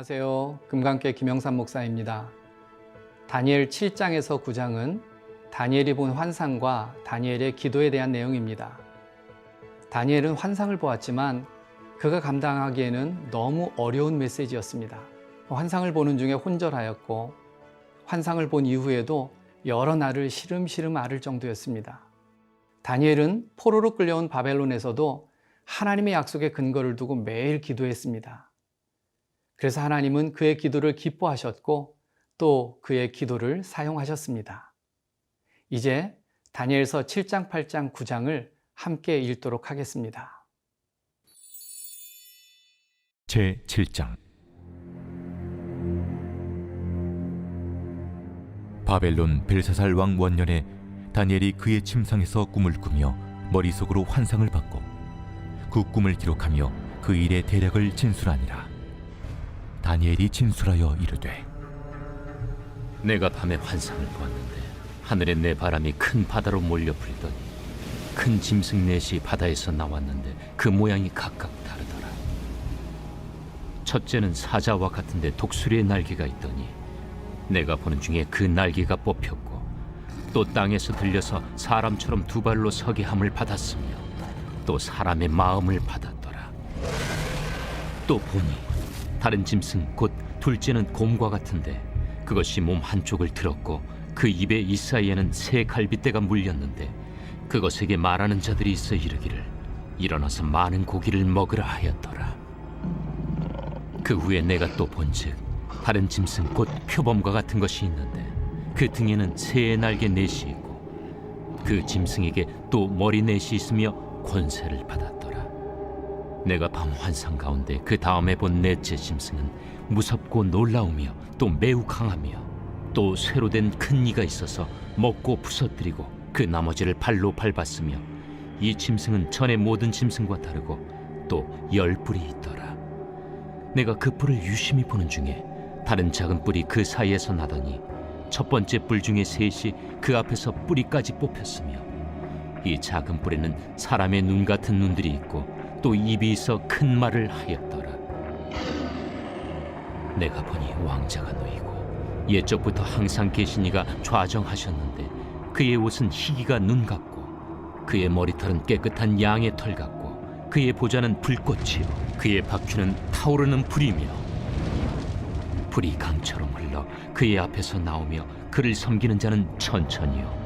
안녕하세요. 금강교 김영삼 목사입니다. 다니엘 7장에서 9장은 다니엘이 본 환상과 다니엘의 기도에 대한 내용입니다. 다니엘은 환상을 보았지만 그가 감당하기에는 너무 어려운 메시지였습니다. 환상을 보는 중에 혼절하였고 환상을 본 이후에도 여러 날을 시름시름 앓을 정도였습니다. 다니엘은 포로로 끌려온 바벨론에서도 하나님의 약속에 근거를 두고 매일 기도했습니다. 그래서 하나님은 그의 기도를 기뻐하셨고 또 그의 기도를 사용하셨습니다. 이제 다니엘서 7장, 8장, 9장을 함께 읽도록 하겠습니다. 제 7장 바벨론 벨사살 왕 원년에 다니엘이 그의 침상에서 꿈을 꾸며 머릿속으로 환상을 받고 그 꿈을 기록하며 그 일의 대략을 진술하니라 다니엘이 진술하여 이르되 내가 밤에 환상을 보았는데 하늘에 내 바람이 큰 바다로 몰려 불더니 큰 짐승 넷이 바다에서 나왔는데 그 모양이 각각 다르더라. 첫째는 사자와 같은데 독수리의 날개가 있더니 내가 보는 중에 그 날개가 뽑혔고 또 땅에서 들려서 사람처럼 두 발로 서게 함을 받았으며 또 사람의 마음을 받았더라. 또 보니 다른 짐승 곧 둘째는 곰과 같은데 그것이 몸 한쪽을 들었고 그 입에 이 사이에는 새 갈빗대가 물렸는데 그것에게 말하는 자들이 있어 이르기를 일어나서 많은 고기를 먹으라 하였더라. 그 후에 내가 또 본즉 다른 짐승 곧 표범과 같은 것이 있는데 그 등에는 새의 날개 넷이 있고 그 짐승에게 또 머리 넷이 있으며 권세를 받았더라 내가 밤 환상 가운데 그 다음에 본 넷째 짐승은 무섭고 놀라우며 또 매우 강하며 또 쇠로 된 큰 이가 있어서 먹고 부서뜨리고 그 나머지를 발로 밟았으며 이 짐승은 전의 모든 짐승과 다르고 또 열 뿔이 있더라. 내가 그 뿔을 유심히 보는 중에 다른 작은 뿔이 그 사이에서 나더니 첫 번째 뿔 중에 셋이 그 앞에서 뿌리까지 뽑혔으며 이 작은 뿔에는 사람의 눈 같은 눈들이 있고 또 입이 있어 큰 말을 하였더라. 내가 보니 왕자가 놓이고 옛적부터 항상 계신 이가 좌정하셨는데 그의 옷은 희기가 눈 같고 그의 머리털은 깨끗한 양의 털 같고 그의 보좌는 불꽃이요 그의 바퀴는 타오르는 불이며 불이 강처럼 흘러 그의 앞에서 나오며 그를 섬기는 자는 천천히요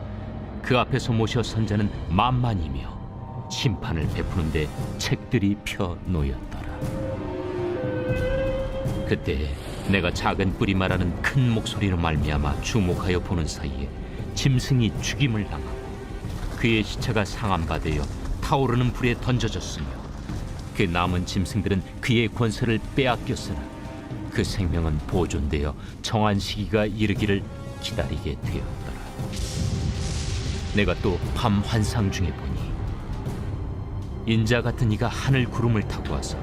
그 앞에서 모셔 선 자는 만만이며 심판을 베푸는데 책들이 펴 놓였더라. 그때 내가 작은 뿔이 말하는 큰 목소리로 말미암아 주목하여 보는 사이에 짐승이 죽임을 당하고 그의 시체가 상함받되어 타오르는 불에 던져졌으며 그 남은 짐승들은 그의 권세를 빼앗겼으나 그 생명은 보존되어 정한 시기가 이르기를 기다리게 되었더라. 내가 또 밤 환상 중에 인자 같은 이가 하늘 구름을 타고 와서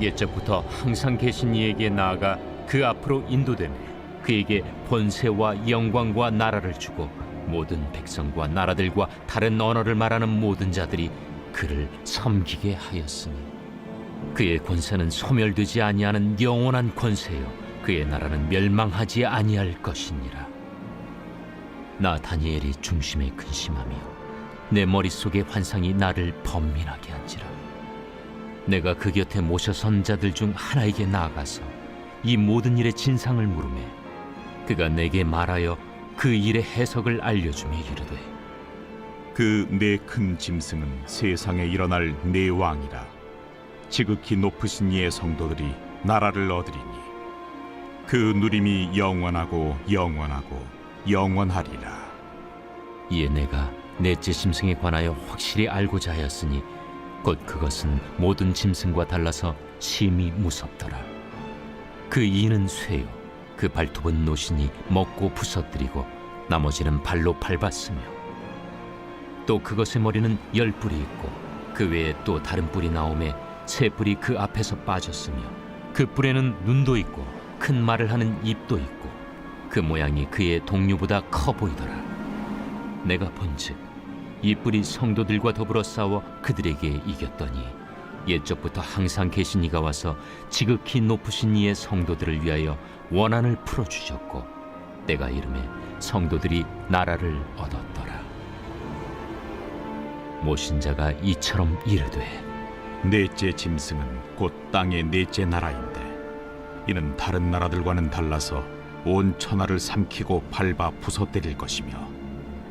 옛적부터 항상 계신 이에게 나아가 그 앞으로 인도되며 그에게 권세와 영광과 나라를 주고 모든 백성과 나라들과 다른 언어를 말하는 모든 자들이 그를 섬기게 하였으니 그의 권세는 소멸되지 아니하는 영원한 권세요. 그의 나라는 멸망하지 아니할 것이니라. 나 다니엘이 중심에 근심하며 내 머릿속의 환상이 나를 번민하게 한지라. 내가 그 곁에 모셔 선 자들 중 하나에게 나아가서 이 모든 일의 진상을 물음에 그가 내게 말하여 그 일의 해석을 알려주며 이르되 그네큰 짐승은 세상에 일어날 네 왕이라. 지극히 높으신 이의 성도들이 나라를 얻으리니 그 누림이 영원하고 영원하고 영원하리라. 이에 내가 넷째 짐승에 관하여 확실히 알고자 하였으니 곧 그것은 모든 짐승과 달라서 심히 무섭더라. 그 이는 쇠요, 그 발톱은 노신이 먹고 부서뜨리고 나머지는 발로 밟았으며 또 그것의 머리는 열 뿔이 있고 그 외에 또 다른 뿔이 나오매 세 뿔이 그 앞에서 빠졌으며 그 뿔에는 눈도 있고 큰 말을 하는 입도 있고 그 모양이 그의 동류보다 커 보이더라. 내가 본즉 이 뿔이 성도들과 더불어 싸워 그들에게 이겼더니 옛적부터 항상 계신 이가 와서 지극히 높으신 이의 성도들을 위하여 원한을 풀어 주셨고 내가 이름에 성도들이 나라를 얻었더라. 모신 자가 이처럼 이르되 넷째 짐승은 곧 땅의 넷째 나라인데 이는 다른 나라들과는 달라서 온 천하를 삼키고 밟아 부서뜨릴 것이며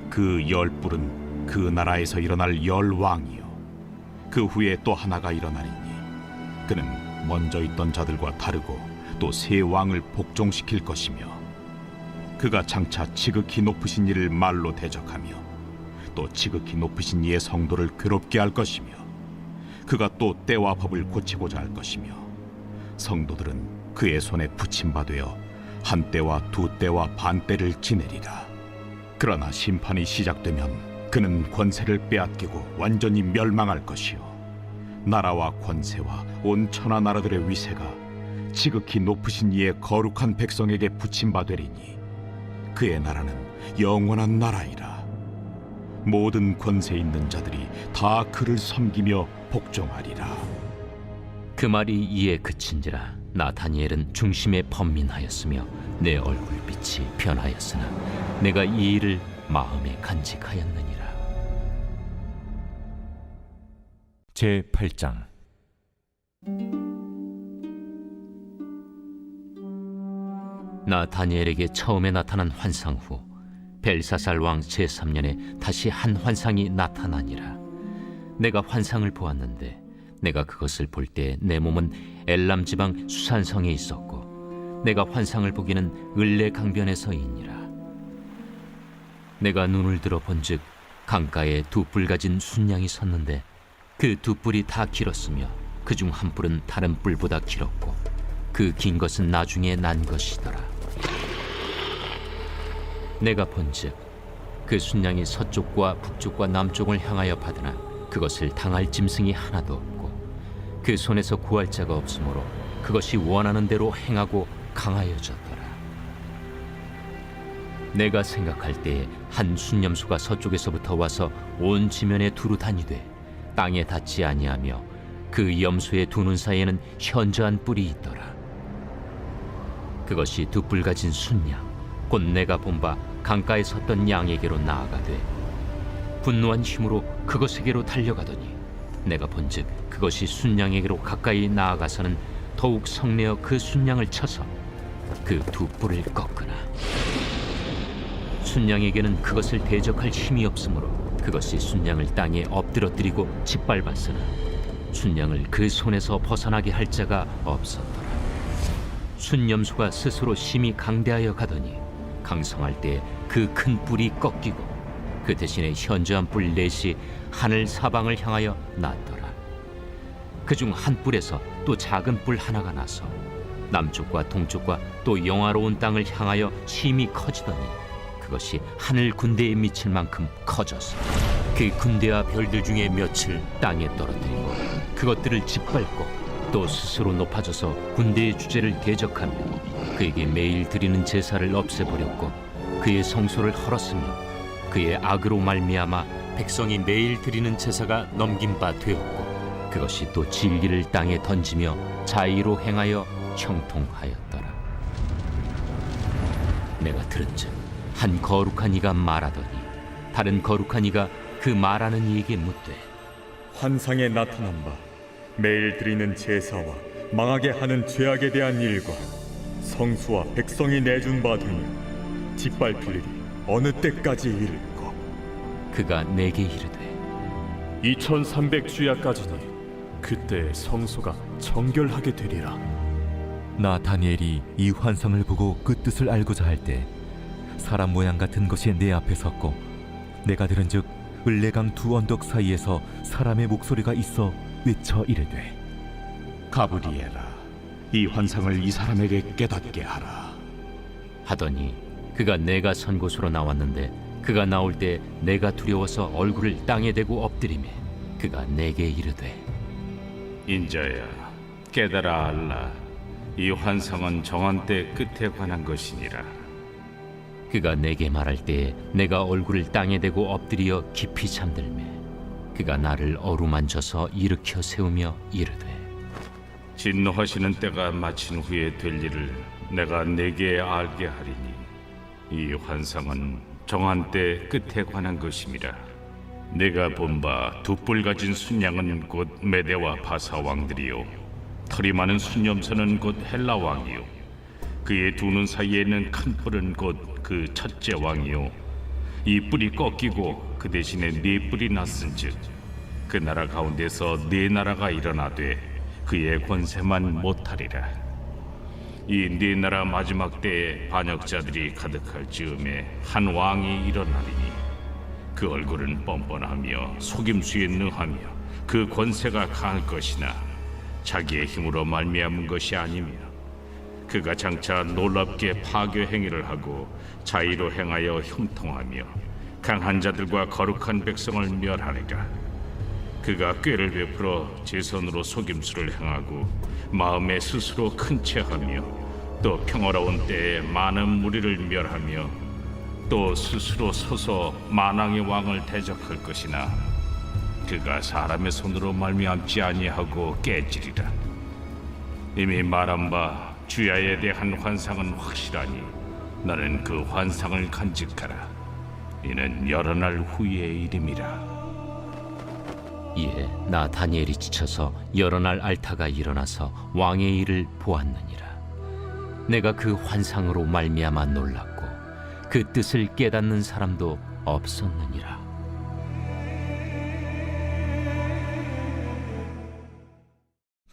그열 뿔은 그 나라에서 일어날 열 왕이요. 그 후에 또 하나가 일어나리니 그는 먼저 있던 자들과 다르고 또새 왕을 복종시킬 것이며 그가 장차 지극히 높으신 이를 말로 대적하며 또 지극히 높으신 이의 성도를 괴롭게 할 것이며 그가 또 때와 법을 고치고자 할 것이며 성도들은 그의 손에 붙임바 되어 한 때와 두 때와 반 때를 지내리라. 그러나 심판이 시작되면 그는 권세를 빼앗기고 완전히 멸망할 것이요. 나라와 권세와 온 천하 나라들의 위세가 지극히 높으신 이의 거룩한 백성에게 붙임바되리니 그의 나라는 영원한 나라이라. 모든 권세 있는 자들이 다 그를 섬기며 복종하리라. 그 말이 이에 그친지라 나 다니엘은 중심에 번민하였으며 내 얼굴빛이 변하였으나 내가 이 일을 마음에 간직하였느니 제 8장. 나 다니엘에게 처음에 나타난 환상 후 벨사살 왕 제3년에 다시 한 환상이 나타나니라. 내가 환상을 보았는데 내가 그것을 볼 때 내 몸은 엘람 지방 수산성에 있었고 내가 환상을 보기는 을레 강변에서이니라. 내가 눈을 들어 본즉 강가에 두 뿔 가진 순양이 섰는데 그 두 뿔이 다 길었으며 그 중 한 뿔은 다른 뿔보다 길었고 그 긴 것은 나중에 난 것이더라. 내가 본즉 그 순양이 서쪽과 북쪽과 남쪽을 향하여 받으나 그것을 당할 짐승이 하나도 없고 그 손에서 구할 자가 없으므로 그것이 원하는 대로 행하고 강하여졌더라. 내가 생각할 때에 한 순념수가 서쪽에서부터 와서 온 지면에 두루 다니되 땅에 닿지 아니하며 그 염소의 두 눈 사이에는 현저한 뿔이 있더라. 그것이 두 뿔 가진 순양 곧 내가 본 바 강가에 섰던 양에게로 나아가되 분노한 힘으로 그것에게로 달려가더니 내가 본즉 그것이 순양에게로 가까이 나아가서는 더욱 성내어 그 순양을 쳐서 그 두 뿔을 꺾으나 순양에게는 그것을 대적할 힘이 없으므로 그것이 순양을 땅에 엎드러뜨리고 짓밟았으나 순양을 그 손에서 벗어나게 할 자가 없었더라. 순염수가 스스로 심히 강대하여 가더니 강성할 때 그 큰 뿔이 꺾이고 그 대신에 현저한 뿔 넷이 하늘 사방을 향하여 났더라. 그 중 한 뿔에서 또 작은 뿔 하나가 나서 남쪽과 동쪽과 또 영화로운 땅을 향하여 심히 커지더니 그것이 하늘 군대에 미칠 만큼 커졌어. 그 군대와 별들 중에 몇을 땅에 떨어뜨리고 그것들을 짓밟고 또 스스로 높아져서 군대의 주제를 대적하며 그에게 매일 드리는 제사를 없애버렸고 그의 성소를 헐었으며 그의 악으로 말미암아 백성이 매일 드리는 제사가 넘긴 바 되었고 그것이 또 진리를 땅에 던지며 자의로 행하여 형통하였더라. 내가 들은즉 한 거룩한 이가 말하더니 다른 거룩한 이가 그 말하는 이에게 묻되 환상에 나타난 바 매일 드리는 제사와 망하게 하는 죄악에 대한 일과 성수와 백성이 내준 바 되니 짓밟힐 일이 어느 때까지 이를까? 그가 내게 이르되 2300주야까지니 그때 성소가 정결하게 되리라. 나 다니엘이 이 환상을 보고 그 뜻을 알고자 할 때 사람 모양 같은 것이 내 앞에 섰고 내가 들은즉 을레강 두 언덕 사이에서 사람의 목소리가 있어 외쳐 이르되 가브리엘아, 이 환상을 이 사람에게 깨닫게 하라. 하더니 그가 내가 선 곳으로 나왔는데 그가 나올 때 내가 두려워서 얼굴을 땅에 대고 엎드리매 그가 내게 이르되 인자야 깨달아 알라 이 환상은 정한 때 끝에 관한 것이니라 그가 내게 말할 때에 내가 얼굴을 땅에 대고 엎드려 깊이 잠들매 그가 나를 어루만져서 일으켜 세우며 이르되 진노하시는 때가 마친 후에 될 일을 내가 내게 알게 하리니 이 환상은 정한 때 끝에 관한 것임이라. 내가 본 바 두 뿔 가진 순양은 곧 메대와 바사 왕들이요 털이 많은 순염소는 곧 헬라 왕이요 그의 두 눈 사이에 있는 큰 뿔은 곧 그 첫째 왕이요. 이 뿔이 꺾이고 그 대신에 네 뿔이 났은즉 그 나라 가운데서 네 나라가 일어나되 그의 권세만 못하리라. 이 네 나라 마지막 때에 반역자들이 가득할 즈음에 한 왕이 일어나리니 그 얼굴은 뻔뻔하며 속임수에 능하며 그 권세가 강할 것이나 자기의 힘으로 말미암은 것이 아니며 그가 장차 놀랍게 파괴 행위를 하고 자의로 행하여 형통하며 강한 자들과 거룩한 백성을 멸하리라. 그가 꾀를 베풀어 제 손으로 속임수를 행하고 마음에 스스로 큰 채하며 또 평화로운 때에 많은 무리를 멸하며 또 스스로 서서 만왕의 왕을 대적할 것이나 그가 사람의 손으로 말미암지 아니하고 깨지리라. 이미 말한 바 주야에 대한 환상은 확실하니 나는 그 환상을 간직하라. 이는 여러 날 후의 일임이라. 이에 나 다니엘이 지쳐서 여러 날 앓다가 일어나서 왕의 일을 보았느니라. 내가 그 환상으로 말미암아 놀랐고 그 뜻을 깨닫는 사람도 없었느니라.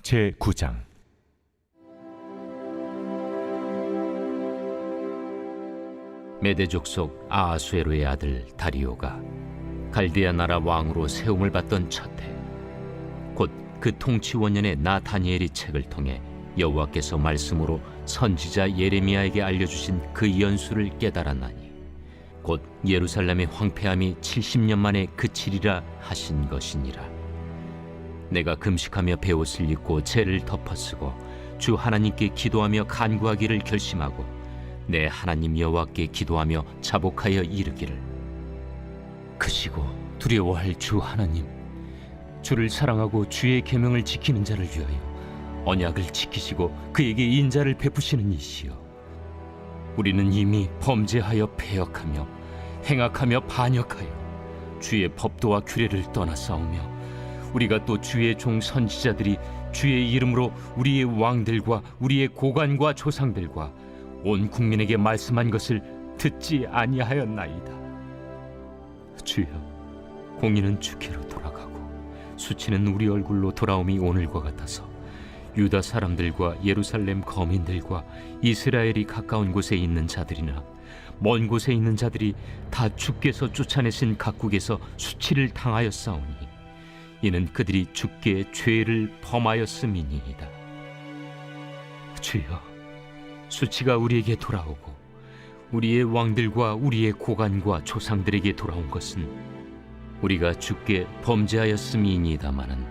제 9장 메대 족 속 아하수에로의 아들 다리오가 갈디아 나라 왕으로 세움을 받던 첫해 곧 그 통치 원년에 나 다니엘이 책을 통해 여호와께서 말씀으로 선지자 예레미야에게 알려주신 그 연수를 깨달았나니 곧 예루살렘의 황폐함이 70년 만에 그치리라 하신 것이니라. 내가 금식하며 베옷을 입고 죄를 덮어쓰고 주 하나님께 기도하며 간구하기를 결심하고 내 하나님 여호와께 기도하며 자복하여 이르기를. 크시고 두려워할 주 하나님 주를 사랑하고 주의 계명을 지키는 자를 위하여 언약을 지키시고 그에게 인자를 베푸시는 이시여. 우리는 이미 범죄하여 패역하며 행악하며 반역하여 주의 법도와 규례를 떠나 싸우며 우리가 또 주의 종 선지자들이 주의 이름으로 우리의 왕들과 우리의 고관과 조상들과 온 국민에게 말씀한 것을 듣지 아니하였나이다. 주여, 공의는 주께로 돌아가고 수치는 우리 얼굴로 돌아옴이 오늘과 같아서 유다 사람들과 예루살렘 거민들과 이스라엘이 가까운 곳에 있는 자들이나 먼 곳에 있는 자들이 다 주께서 쫓아내신 각국에서 수치를 당하였사오니 이는 그들이 주께 죄를 범하였음이니이다. 주여, 수치가 우리에게 돌아오고 우리의 왕들과 우리의 고관과 조상들에게 돌아온 것은 우리가 주께 범죄하였음이니이다마는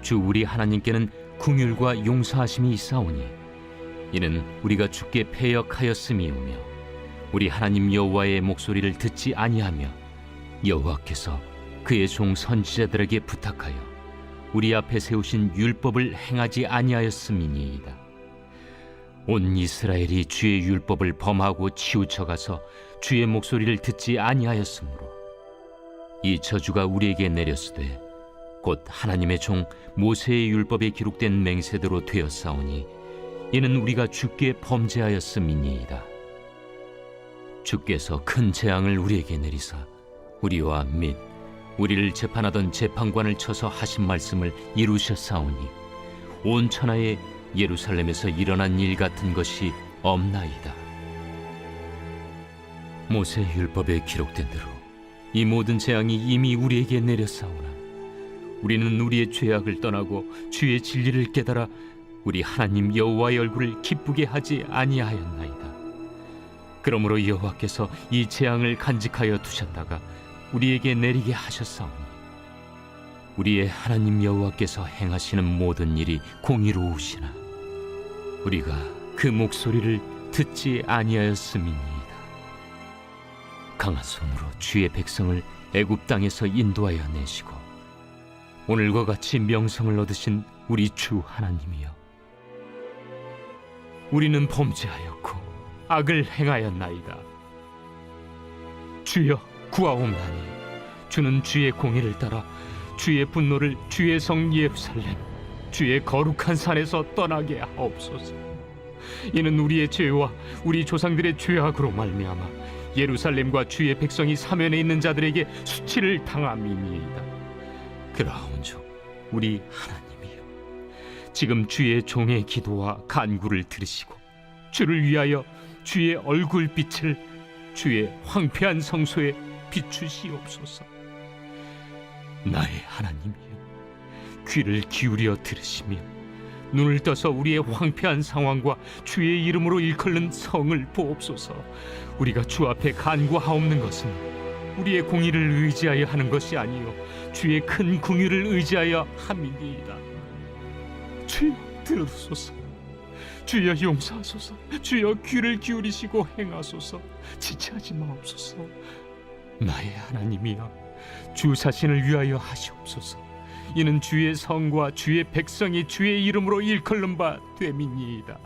주 우리 하나님께는 궁율과 용서하심이 있사오니 이는 우리가 주께 패역하였음이오며 우리 하나님 여호와의 목소리를 듣지 아니하며 여호와께서 그의 종 선지자들에게 부탁하여 우리 앞에 세우신 율법을 행하지 아니하였음이니이다. 온 이스라엘이 주의 율법을 범하고 치우쳐 가서 주의 목소리를 듣지 아니하였으므로 이 저주가 우리에게 내렸으되 곧 하나님의 종 모세의 율법에 기록된 맹세대로 되었사오니 이는 우리가 주께 범죄하였음이니이다. 주께서 큰 재앙을 우리에게 내리사 우리와 및 우리를 재판하던 재판관을 쳐서 하신 말씀을 이루셨사오니 온 천하에 예루살렘에서 일어난 일 같은 것이 없나이다. 모세 율법에 기록된 대로 이 모든 재앙이 이미 우리에게 내렸사오나 우리는 우리의 죄악을 떠나고 주의 진리를 깨달아 우리 하나님 여호와의 얼굴을 기쁘게 하지 아니하였나이다. 그러므로 여호와께서 이 재앙을 간직하여 두셨다가 우리에게 내리게 하셨사오니 우리의 하나님 여호와께서 행하시는 모든 일이 공의로우시나 우리가 그 목소리를 듣지 아니하였음이니이다. 강한 손으로 주의 백성을 애굽 땅에서 인도하여 내시고 오늘과 같이 명성을 얻으신 우리 주 하나님이여 우리는 범죄하였고 악을 행하였나이다 주여 구하옵나니 주는 주의 공의를 따라 주의 분노를 주의 성 예루살렘 주의 거룩한 산에서 떠나게 하옵소서. 이는 우리의 죄와 우리 조상들의 죄악으로 말미암아 예루살렘과 주의 백성이 사면에 있는 자들에게 수치를 당함이니이다. 그라운즉 우리 하나님이여 지금 주의 종의 기도와 간구를 들으시고 주를 위하여 주의 얼굴빛을 주의 황폐한 성소에 비추시옵소서. 나의 하나님이여 귀를 기울여 들으시며 눈을 떠서 우리의 황폐한 상황과 주의 이름으로 일컬는 성을 보옵소서 우리가 주 앞에 간구하옵는 것은 우리의 공의를 의지하여 하는 것이 아니요 주의 큰 궁유를 의지하여 함이니이다. 주여 들으소서. 주여 용서하소서. 주여 귀를 기울이시고 행하소서. 지체하지 마옵소서. 나의 하나님이여, 주 자신을 위하여 하시옵소서. 이는 주의 성과 주의 백성이 주의 이름으로 일컬는 바 됨이니이다.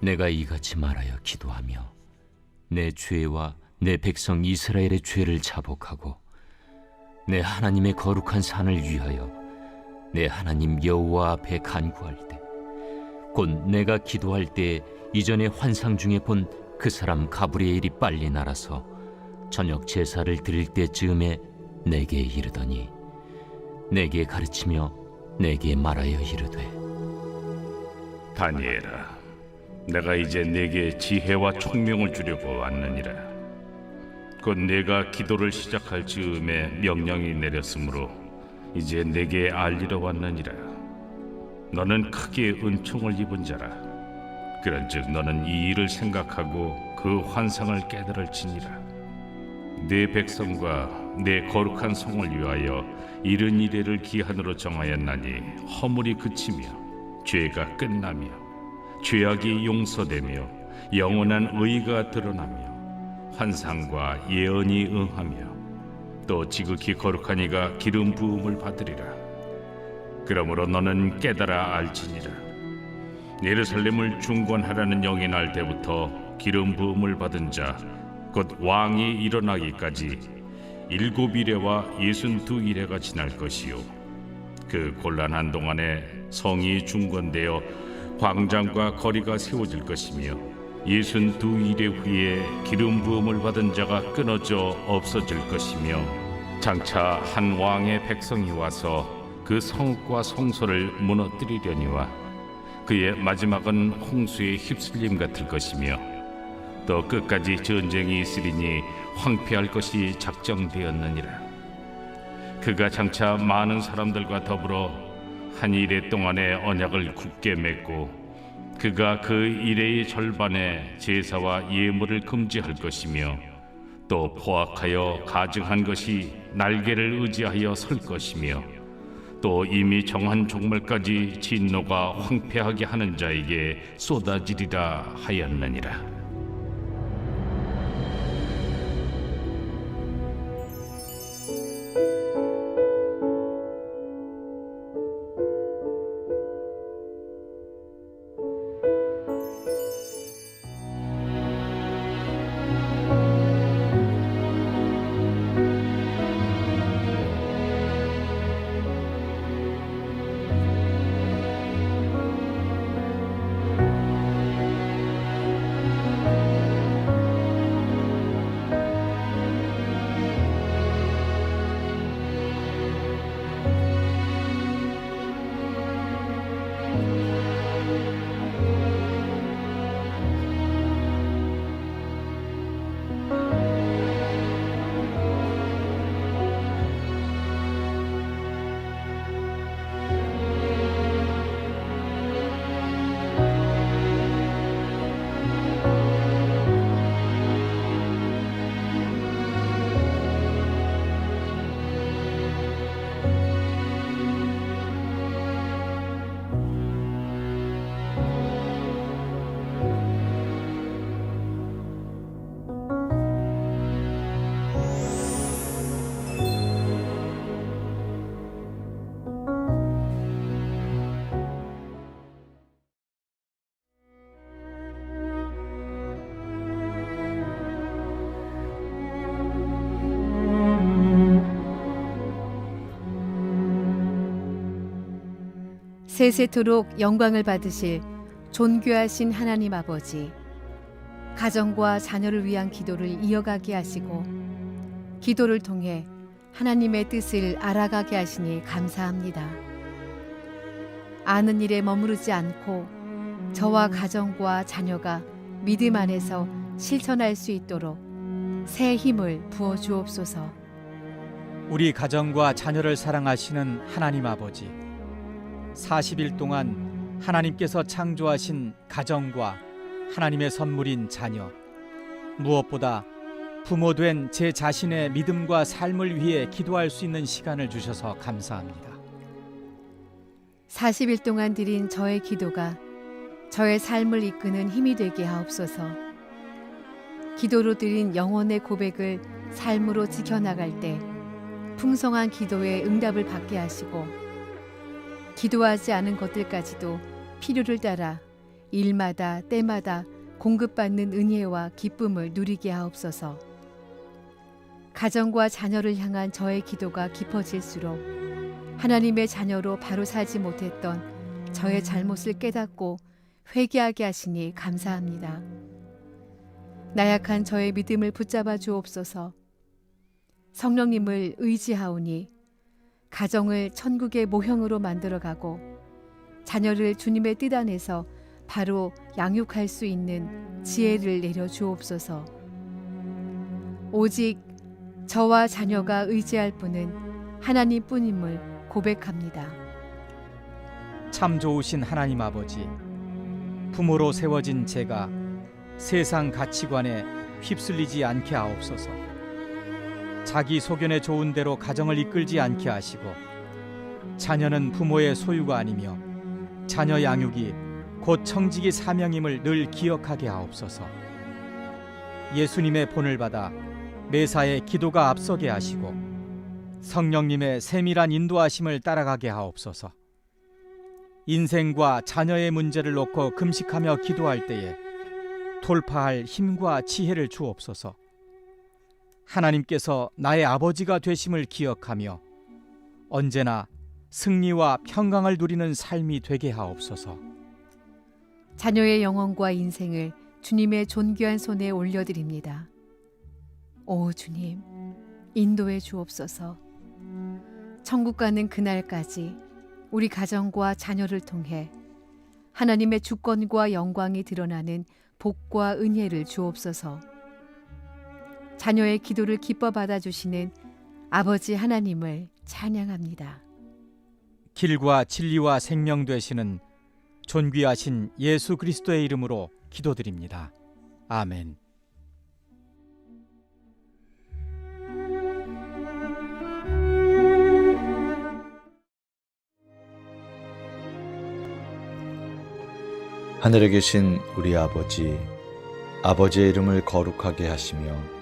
내가 이같이 말하여 기도하며 내 죄와 내 백성 이스라엘의 죄를 자복하고 내 하나님의 거룩한 산을 위하여 내 하나님 여호와 앞에 간구할 때 곧 내가 기도할 때 이전에 환상 중에 본 그 사람 가브리엘이 빨리 날아서 저녁 제사를 드릴 때쯤에 내게 이르더니 내게 가르치며 내게 말하여 이르되 다니엘아, 내가 이제 내게 지혜와 총명을 주려고 왔느니라. 곧 내가 기도를 시작할 즈음에 명령이 내렸으므로 이제 내게 알리러 왔느니라. 너는 크게 은총을 입은 자라. 그런즉 너는 이 일을 생각하고 그 환상을 깨달을지니라. 내 백성과 내 거룩한 성을 위하여 이른 이래를 기한으로 정하였나니 허물이 그치며 죄가 끝나며 죄악이 용서되며 영원한 의가 드러나며 환상과 예언이 응하며 또 지극히 거룩한 이가 기름 부음을 받으리라. 그러므로 너는 깨달아 알지니라. 예루살렘을 중건하라는 영이 날 때부터 기름 부음을 받은 자 곧 왕이 일어나기까지 일곱 이래와 예순 두 이래가 지날 것이요. 그 곤란한 동안에 성이 중건되어 광장과 거리가 세워질 것이며 예순 두 이래 후에 기름 부음을 받은 자가 끊어져 없어질 것이며 장차 한 왕의 백성이 와서 그 성과 성소를 무너뜨리려니와 그의 마지막은 홍수의 휩쓸림 같을 것이며 또 끝까지 전쟁이 있으리니 황폐할 것이 작정되었느니라. 그가 장차 많은 사람들과 더불어 한 일의 동안에 언약을 굳게 맺고 그가 그 일의 절반에 제사와 예물을 금지할 것이며 또 포악하여 가증한 것이 날개를 의지하여 설 것이며 또 이미 정한 종말까지 진노가 황폐하게 하는 자에게 쏟아지리라 하였느니라. 세세토록 영광을 받으실 존귀하신 하나님 아버지, 가정과 자녀를 위한 기도를 이어가게 하시고, 기도를 통해 하나님의 뜻을 알아가게 하시니 감사합니다. 아는 일에 머무르지 않고 저와 가정과 자녀가 믿음 안에서 실천할 수 있도록 새 힘을 부어 주옵소서. 우리 가정과 자녀를 사랑하시는 하나님 아버지. 40일 동안 하나님께서 창조하신 가정과 하나님의 선물인 자녀. 무엇보다 부모 된 제 자신의 믿음과 삶을 위해 기도할 수 있는 시간을 주셔서 감사합니다. 40일 동안 드린 저의 기도가 저의 삶을 이끄는 힘이 되게 하옵소서. 기도로 드린 영혼의 고백을 삶으로 지켜나갈 때 풍성한 기도에 응답을 받게 하시고 기도하지 않은 것들까지도 필요를 따라 일마다 때마다 공급받는 은혜와 기쁨을 누리게 하옵소서. 가정과 자녀를 향한 저의 기도가 깊어질수록 하나님의 자녀로 바로 살지 못했던 저의 잘못을 깨닫고 회개하게 하시니 감사합니다. 나약한 저의 믿음을 붙잡아 주옵소서. 성령님을 의지하오니 가정을 천국의 모형으로 만들어가고 자녀를 주님의 뜻 안에서 바로 양육할 수 있는 지혜를 내려 주옵소서. 오직 저와 자녀가 의지할 분은 하나님 뿐임을 고백합니다. 참 좋으신 하나님 아버지. 부모로 세워진 제가 세상 가치관에 휩쓸리지 않게 하옵소서. 자기 소견에 좋은 대로 가정을 이끌지 않게 하시고 자녀는 부모의 소유가 아니며 자녀 양육이 곧 청지기 사명임을 늘 기억하게 하옵소서. 예수님의 본을 받아 매사에 기도가 앞서게 하시고 성령님의 세밀한 인도하심을 따라가게 하옵소서. 인생과 자녀의 문제를 놓고 금식하며 기도할 때에 돌파할 힘과 지혜를 주옵소서. 하나님께서 나의 아버지가 되심을 기억하며 언제나 승리와 평강을 누리는 삶이 되게 하옵소서. 자녀의 영혼과 인생을 주님의 존귀한 손에 올려드립니다. 오 주님, 인도해 주옵소서. 천국 가는 그날까지 우리 가정과 자녀를 통해 하나님의 주권과 영광이 드러나는 복과 은혜를 주옵소서. 자녀의 기도를 기뻐 받아주시는 아버지 하나님을 찬양합니다. 길과 진리와 생명 되시는 존귀하신 예수 그리스도의 이름으로 기도드립니다. 아멘. 하늘에 계신 우리 아버지, 아버지의 이름을 거룩하게 하시며,